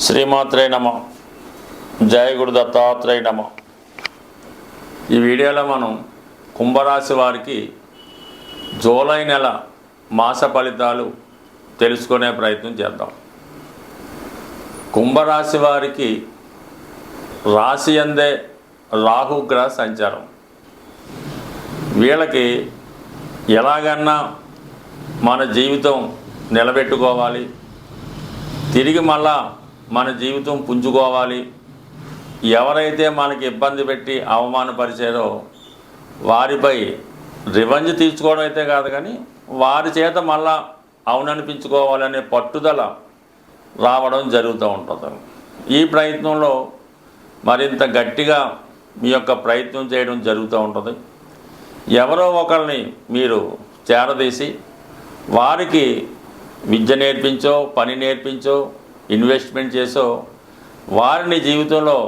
శ్రీమాత్రే నమ. జయ గురు దత్తాత్రేయ నమ. ఈ వీడియోలో మనం కుంభరాశి వారికి జూలై నెల మాస ఫలితాలు తెలుసుకునే ప్రయత్నం చేద్దాం. కుంభరాశి వారికి రాశి అందే రాహుగ్రహ సంచారం. వీళ్ళకి ఎలాగన్నా మన జీవితం నిలబెట్టుకోవాలి. తిరిగి మళ్ళా మన జీవితం పుంజుకోవాలి. ఎవరైతే మనకి ఇబ్బంది పెట్టి అవమానపరిచారో వారిపై రివంజ్ తీర్చుకోవడం అయితే కాదు కానీ వారి చేత మళ్ళా అవుననిపించుకోవాలనే పట్టుదల రావడం జరుగుతూ ఉంటుంది. ఈ ప్రయత్నంలో మరింత గట్టిగా మీ యొక్క ప్రయత్నం చేయడం జరుగుతూ ఉంటుంది. ఎవరో ఒకరిని మీరు చేరదీసి వారికి విద్య నేర్పించో పని నేర్పించో ఇన్వెస్ట్మెంట్ చేసో వారిని జీవితంలో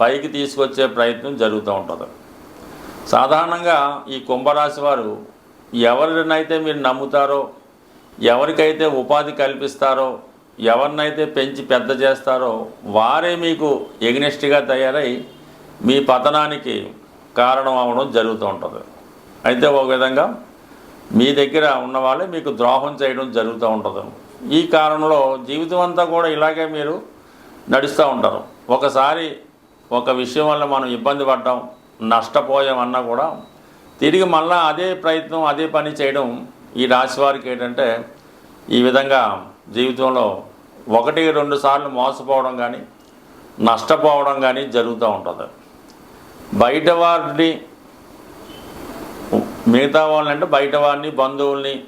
పైకి తీసుకొచ్చే ప్రయత్నం జరుగుతూ ఉంటుంది. సాధారణంగా ఈ కుంభరాశి వారు ఎవరినైతే మీరు నమ్ముతారో ఎవరికైతే ఉపాధి కల్పిస్తారో ఎవరినైతే పెంచి పెద్ద చేస్తారో వారే మీకు ఎగ్నెస్ట్గా తయారై మీ పతనానికి కారణం అవ్వడం జరుగుతూ ఉంటుంది. అయితే ఒక విధంగా మీ దగ్గర ఉన్నవాళ్ళే మీకు ద్రోహం చేయడం జరుగుతూ ఉంటుంది. ఈ కారణంలో జీవితం అంతా కూడా ఇలాగే మీరు నడుస్తూ ఉంటారు. ఒకసారి ఒక విషయం వల్ల మనం ఇబ్బంది పడ్డాం నష్టపోయామన్నా కూడా తిరిగి మళ్ళా అదే ప్రయత్నం అదే పని చేయడం ఈ రాశి వారికి ఏంటంటే ఈ విధంగా జీవితంలో ఒకటి రెండు సార్లు మోసపోవడం కానీ నష్టపోవడం కానీ జరుగుతూ ఉంటుంది. బయట వారిని మిగతా వాళ్ళంటే బయట వారిని బంధువుల్ని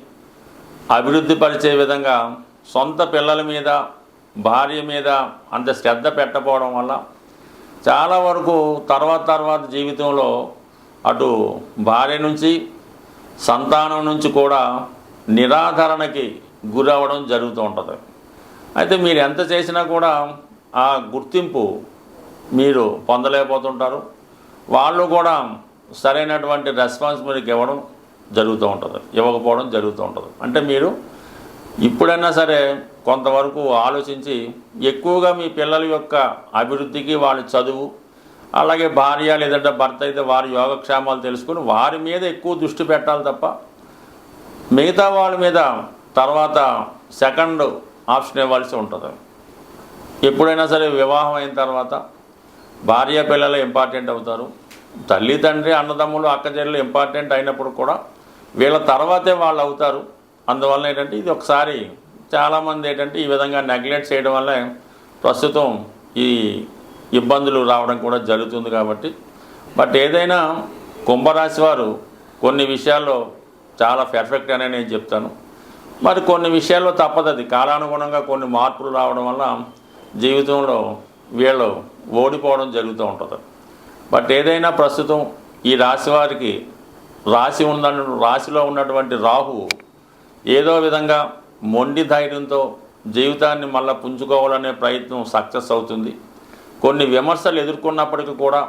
అభివృద్ధి పరిచే విధంగా సొంత పిల్లల మీద భార్య మీద అంత శ్రద్ధ పెట్టకపోవడం వల్ల చాలా వరకు తర్వాత తర్వాత జీవితంలో అటు భార్య నుంచి సంతానం నుంచి కూడా నిరాధరణకి గురవ్వడం జరుగుతూ ఉంటుంది. అయితే మీరు ఎంత చేసినా కూడా ఆ గుర్తింపు మీరు పొందలేకపోతుంటారు. వాళ్ళు కూడా సరైనటువంటి రెస్పాన్స్ మీకు ఇవ్వడం జరుగుతూ ఉంటుంది ఇవ్వకపోవడం జరుగుతూ ఉంటుంది. అంటే మీరు ఇప్పుడైనా సరే కొంతవరకు ఆలోచించి ఎక్కువగా మీ పిల్లల యొక్క అభివృద్ధికి వాళ్ళ చదువు అలాగే భార్య లేదంటే భర్త అయితే వారి యోగక్షేమాలు తెలుసుకుని వారి మీద ఎక్కువ దృష్టి పెట్టాలి తప్ప మిగతా వాళ్ళ మీద తర్వాత సెకండ్ ఆప్షన్ ఇవ్వాల్సి ఉంటుంది. ఎప్పుడైనా సరే వివాహం అయిన తర్వాత భార్య పిల్లలు ఇంపార్టెంట్ అవుతారు. తల్లి తండ్రి అన్నదమ్ములు అక్కచెల్లెలు ఇంపార్టెంట్ అయినప్పుడు కూడా వీళ్ళ తర్వాతే వాళ్ళు అవుతారు. అందువల్ల ఏంటంటే ఇది ఒకసారి చాలామంది ఏంటంటే ఈ విధంగా నెగ్లెక్ట్ చేయడం వల్ల ప్రస్తుతం ఈ ఇబ్బందులు రావడం కూడా జరుగుతుంది కాబట్టి. బట్ ఏదైనా కుంభరాశి వారు కొన్ని విషయాల్లో చాలా పెర్ఫెక్ట్ అనే నేను చెప్తాను. మరి కొన్ని విషయాల్లో తప్పదు అది. కాలానుగుణంగా కొన్ని మార్పులు రావడం వల్ల జీవితంలో వీళ్ళు ఓడిపోవడం జరుగుతూ ఉంటుంది. బట్ ఏదైనా ప్రస్తుతం ఈ రాశి వారికి రాశి ఉన్న రాశిలో ఉన్నటువంటి రాహు ఏదో విధంగా మొండి ధైర్యంతో జీవితాన్ని మళ్ళీ పుంజుకోవాలనే ప్రయత్నం సక్సెస్ అవుతుంది. కొన్ని విమర్శలు ఎదుర్కొన్నప్పటికీ కూడా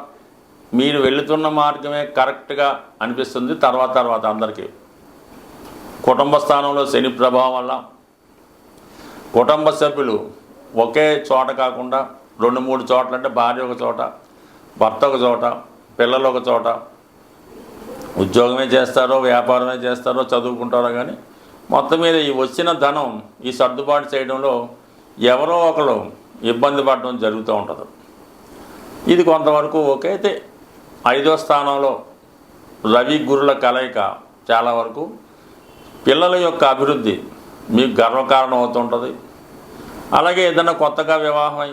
మీరు వెళుతున్న మార్గమే కరెక్ట్గా అనిపిస్తుంది తర్వాత తర్వాత అందరికీ. కుటుంబ స్థానంలో శని ప్రభావం వల్ల కుటుంబ సభ్యులు ఒకే చోట కాకుండా రెండు మూడు చోట్ల అంటే భార్య ఒక చోట భర్త ఒక చోట పిల్లలు ఒక చోట. ఉద్యోగమే చేస్తారో వ్యాపారమే చేస్తారో చదువుకుంటారో కానీ మొత్తం మీద ఈ వచ్చిన ధనం ఈ సర్దుబాటు చేయడంలో ఎవరో ఒకరు ఇబ్బంది పడడం జరుగుతూ ఉంటుంది. ఇది కొంతవరకు ఓకే అయితే ఐదో స్థానంలో రవి గురుల కలయిక చాలా వరకు పిల్లల యొక్క అభివృద్ధి మీకు గర్వకారణం అవుతుంటుంది అలాగే ఏదైనా కొత్తగా వివాహమై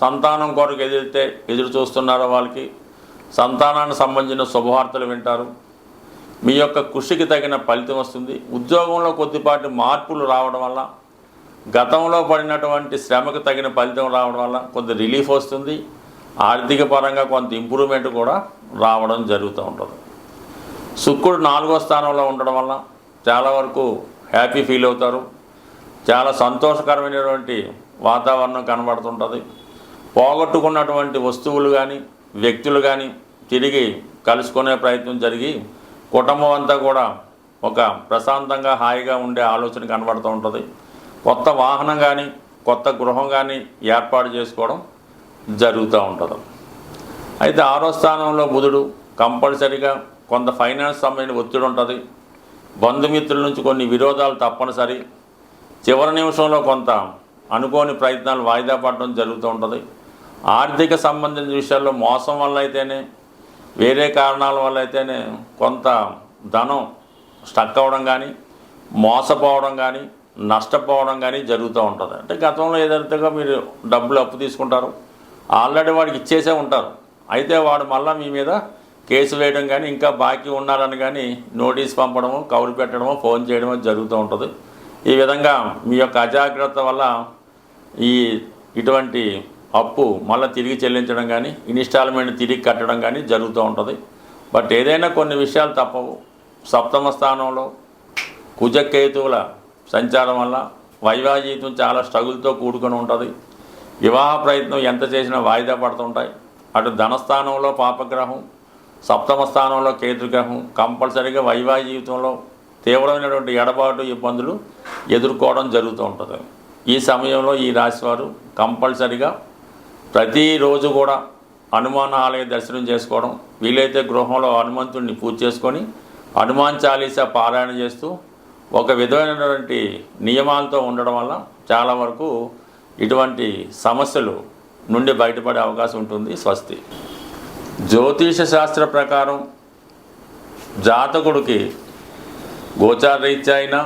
సంతానం కొరకు ఎదిరితే ఎదురు చూస్తున్నారో వాళ్ళకి సంతానానికి సంబంధించిన శుభవార్తలు వింటారు. మీ యొక్క కృషికి తగిన ఫలితం వస్తుంది. ఉద్యోగంలో కొద్దిపాటి మార్పులు రావడం వల్ల గతంలో పడినటువంటి శ్రమకు తగిన ఫలితం రావడం వల్ల కొంత రిలీఫ్ వస్తుంది. ఆర్థిక పరంగా కొంత ఇంప్రూవ్మెంట్ కూడా రావడం జరుగుతూ ఉంటుంది. శుక్రుడు నాలుగో స్థానంలో ఉండడం వల్ల చాలా వరకు హ్యాపీ ఫీల్ అవుతారు. చాలా సంతోషకరమైనటువంటి వాతావరణం కనబడుతుంటుంది. పోగొట్టుకున్నటువంటి వస్తువులు కానీ వ్యక్తులు కానీ తిరిగి కలుసుకునే ప్రయత్నం జరిగి కుటుంబం అంతా కూడా ఒక ప్రశాంతంగా హాయిగా ఉండే ఆలోచన కనబడుతూ ఉంటుంది. కొత్త వాహనం కానీ కొత్త గృహం కానీ ఏర్పాటు చేసుకోవడం జరుగుతూ ఉంటుంది. అయితే ఆరో స్థానంలో బుధుడు కంపల్సరిగా కొంత ఫైనాన్స్ సంబంధించిన ఒత్తిడి ఉంటుంది. బంధుమిత్రుల నుంచి కొన్ని విరోధాలు తప్పనిసరి. చివరి నిమిషంలో కొంత అనుకోని ప్రయత్నాలు వాయిదా పడడం జరుగుతూ ఉంటుంది. ఆర్థిక సంబంధించిన విషయాల్లో మోసం వల్ల అయితేనే వేరే కారణాల వల్ల అయితేనే కొంత ధనం స్టక్ అవ్వడం కానీ మోసపోవడం కానీ నష్టపోవడం కానీ జరుగుతూ ఉంటుంది. అంటే గతంలో ఏదైతే మీరు డబ్బులు అప్పు తీసుకుంటారు ఆల్రెడీ వాడికి ఇచ్చేసే ఉంటారు. అయితే వాడు మళ్ళీ మీ మీద కేసు వేయడం కానీ ఇంకా బాకీ ఉన్నారని కానీ నోటీస్ పంపడము కౌలు పెట్టడము ఫోన్ చేయడము జరుగుతూ ఉంటుంది. ఈ విధంగా మీ యొక్క అజాగ్రత్త వల్ల ఈ ఇటువంటి అప్పు మళ్ళీ తిరిగి చెల్లించడం కానీ ఇన్స్టాల్మెంట్ తిరిగి కట్టడం కానీ జరుగుతూ ఉంటుంది. బట్ ఏదైనా కొన్ని విషయాలు తప్పవు. సప్తమ స్థానంలో కుజకేతువుల సంచారం వల్ల వైవాహిక జీవితం చాలా స్ట్రగుల్తో కూడుకొని ఉంటుంది. వివాహ ప్రయత్నం ఎంత చేసినా వాయిదా పడుతుంటాయి. అటు ధనస్థానంలో పాపగ్రహం సప్తమ స్థానంలో కేతుగ్రహం కంపల్సరీగా వైవాహిక జీవితంలో తీవ్రమైనటువంటి ఎడబాటు ఇబ్బందులు ఎదుర్కోవడం జరుగుతూ ఉంటుంది. ఈ సమయంలో ఈ రాశివారు కంపల్సరిగా ప్రతిరోజు కూడా హనుమాన్ ఆలయ దర్శనం చేసుకోవడం వీలైతే గృహంలో హనుమంతుడిని పూజ చేసుకొని హనుమాన్ చాలీసా పారాయణ చేస్తూ ఒక విధమైనటువంటి నియమాలతో ఉండడం వల్ల చాలా వరకు ఇటువంటి సమస్యలు నుండి బయటపడే అవకాశం ఉంటుంది స్వస్తి. జ్యోతిష శాస్త్ర ప్రకారం జాతకుడికి గోచారరీత్యా అయినా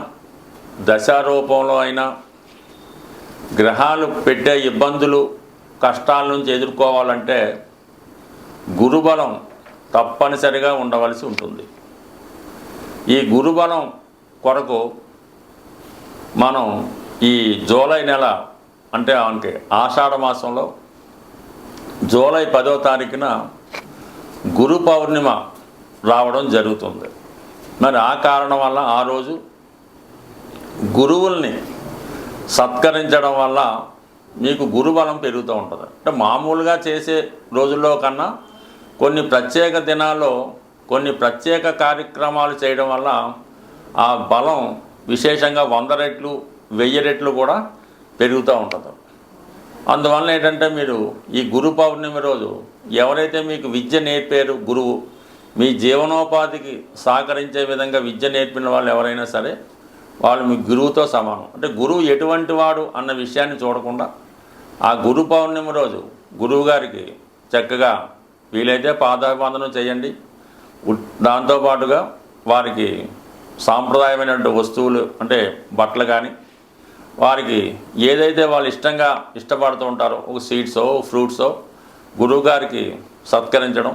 దశారూపంలో అయినా గ్రహాలు పెట్టే ఇబ్బందులు కష్టాల నుంచి ఎదుర్కోవాలంటే గురుబలం తప్పనిసరిగా ఉండవలసి ఉంటుంది. ఈ గురుబలం కొరకు మనం ఈ జూలై నెల అంటే ఆమెకి ఆషాఢ మాసంలో జూలై పదో తారీఖున గురు పౌర్ణిమ రావడం జరుగుతుంది. మరి ఆ కారణం వల్ల ఆ రోజు గురువుల్ని సత్కరించడం వల్ల మీకు గురుబలం పెరుగుతూ ఉంటుంది. అంటే మామూలుగా చేసే రోజుల్లో కన్నా కొన్ని ప్రత్యేక దినాల్లో కొన్ని ప్రత్యేక కార్యక్రమాలు చేయడం వల్ల ఆ బలం విశేషంగా వంద రెట్లు వెయ్యి రెట్లు కూడా పెరుగుతూ ఉంటుంది. అందువల్ల ఏంటంటే మీరు ఈ గురు పౌర్ణమి రోజు ఎవరైతే మీకు విద్య నేర్పారు గురువు మీ జీవనోపాధికి సహకరించే విధంగా విద్య నేర్పిన వాళ్ళు ఎవరైనా సరే వాళ్ళు మీ గురువుతో సమానం. అంటే గురువు ఎటువంటి వాడు అన్న విషయాన్ని చూడకుండా ఆ గురు పౌర్ణమి రోజు గురువు గారికి చక్కగా వీలైతే పాదాభివందనం చేయండి. దాంతోపాటుగా వారికి సాంప్రదాయమైనటువంటి వస్తువులు అంటే బట్టలు కానీ వారికి ఏదైతే వాళ్ళు ఇష్టంగా ఇష్టపడుతూ ఉంటారో ఒక స్వీట్సో ఫ్రూట్సో గురువుగారికి సత్కరించడం.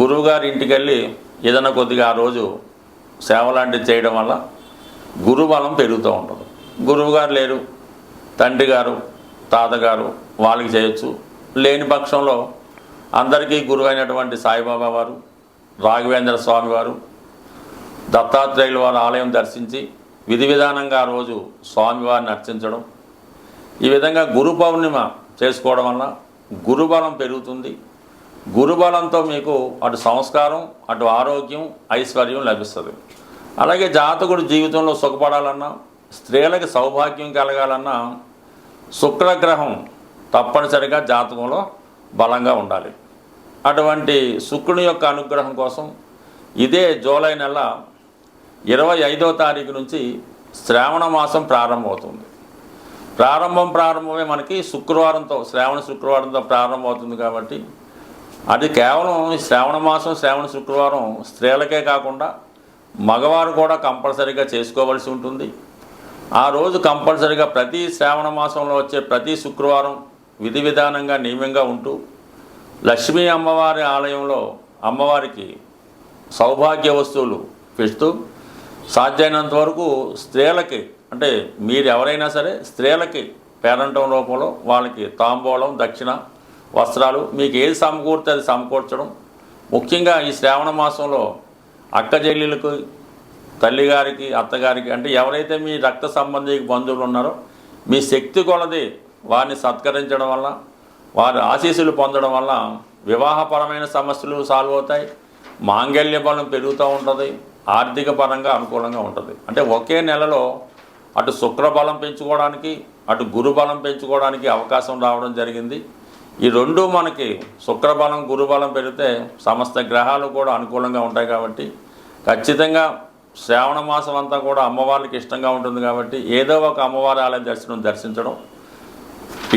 గురువుగారి ఇంటికి వెళ్ళి ఏదైనా కొద్దిగా ఆ రోజు సేవ లాంటిది చేయడం వల్ల గురుబలం పెరుగుతూ ఉంటుంది. గురువుగారు లేరు తండ్రి గారు తాతగారు వాళ్ళకి చేయొచ్చు. లేని పక్షంలో అందరికీ గురువైనటువంటి సాయిబాబా వారు రాఘవేంద్ర స్వామి వారు దత్తాత్రేయుల వారి ఆలయం దర్శించి విధి విధానంగా ఆ రోజు స్వామివారిని అర్చించడం. ఈ విధంగా గురు పౌర్ణిమ చేసుకోవడం వల్ల గురుబలం పెరుగుతుంది. గురుబలంతో మీకు అటు సంస్కారం అటు ఆరోగ్యం ఐశ్వర్యం లభిస్తుంది. అలాగే జాతకుడు జీవితంలో సుఖపడాలన్నా స్త్రీలకు సౌభాగ్యం కలగాలన్నా శుక్రగ్రహం తప్పనిసరిగా జాతకంలో బలంగా ఉండాలి. అటువంటి శుక్రుని యొక్క అనుగ్రహం కోసం ఇదే జూలై నెల ఇరవై ఐదో తారీఖు నుంచి శ్రావణ మాసం ప్రారంభమవుతుంది. ప్రారంభం ప్రారంభమే మనకి శుక్రవారంతో శ్రావణ శుక్రవారంతో ప్రారంభమవుతుంది కాబట్టి అది కేవలం శ్రావణ మాసం శ్రావణ శుక్రవారం స్త్రీలకే కాకుండా మగవారు కూడా కంపల్సరీగా చేసుకోవలసి ఉంటుంది. ఆ రోజు కంపల్సరీగా ప్రతి శ్రావణ మాసంలో వచ్చే ప్రతి శుక్రవారం విధి విధానంగా నియమంగా ఉంటూ లక్ష్మీ అమ్మవారి ఆలయంలో అమ్మవారికి సౌభాగ్య వస్తువులు పెడుతూ సాధ్యమైనంత వరకు స్త్రీలకి అంటే మీరు ఎవరైనా సరే స్త్రీలకి పేరంటం రూపంలో వాళ్ళకి తాంబూలం దక్షిణ వస్త్రాలు మీకు ఏది సమకూర్తే అది సమకూర్చడం. ముఖ్యంగా ఈ శ్రావణ మాసంలో అక్క చెల్లెలకు తల్లిగారికి అత్తగారికి అంటే ఎవరైతే మీ రక్త సంబంధి బంధువులు ఉన్నారో మీ శక్తి కొలది వారిని సత్కరించడం వల్ల వారి ఆశీస్సులు పొందడం వల్ల వివాహపరమైన సమస్యలు సాల్వ్ అవుతాయి మాంగళ్య బలం పెరుగుతూ ఉంటుంది ఆర్థిక పరంగా అనుకూలంగా ఉంటుంది. అంటే ఒకే నెలలో అటు శుక్రబలం పెంచుకోవడానికి అటు గురుబలం పెంచుకోవడానికి అవకాశం రావడం జరిగింది. ఈ రెండు మనకి శుక్రబలం గురుబలం పెరిగితే సమస్త గ్రహాలు కూడా అనుకూలంగా ఉంటాయి కాబట్టి ఖచ్చితంగా శ్రావణ మాసం అంతా కూడా అమ్మవారికి ఇష్టంగా ఉంటుంది కాబట్టి ఏదో ఒక అమ్మవారి ఆలయ దర్శనం దర్శించడం.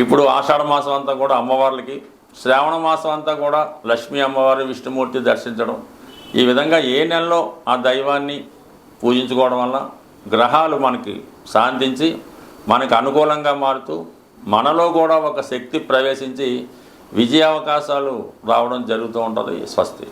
ఇప్పుడు ఆషాఢ మాసం అంతా కూడా అమ్మవార్లకి శ్రావణ మాసం అంతా కూడా లక్ష్మీ అమ్మవారి విష్ణుమూర్తి దర్శించడం. ఈ విధంగా ఏ నెలలో ఆ దైవాన్ని పూజించుకోవడం వల్ల గ్రహాలు మనకి శాంతించి మనకు అనుకూలంగా మారుతూ మనలో కూడా ఒక శక్తి ప్రవేశించి విజయావకాశాలు రావడం జరుగుతూ ఉంటుంది స్వస్తి.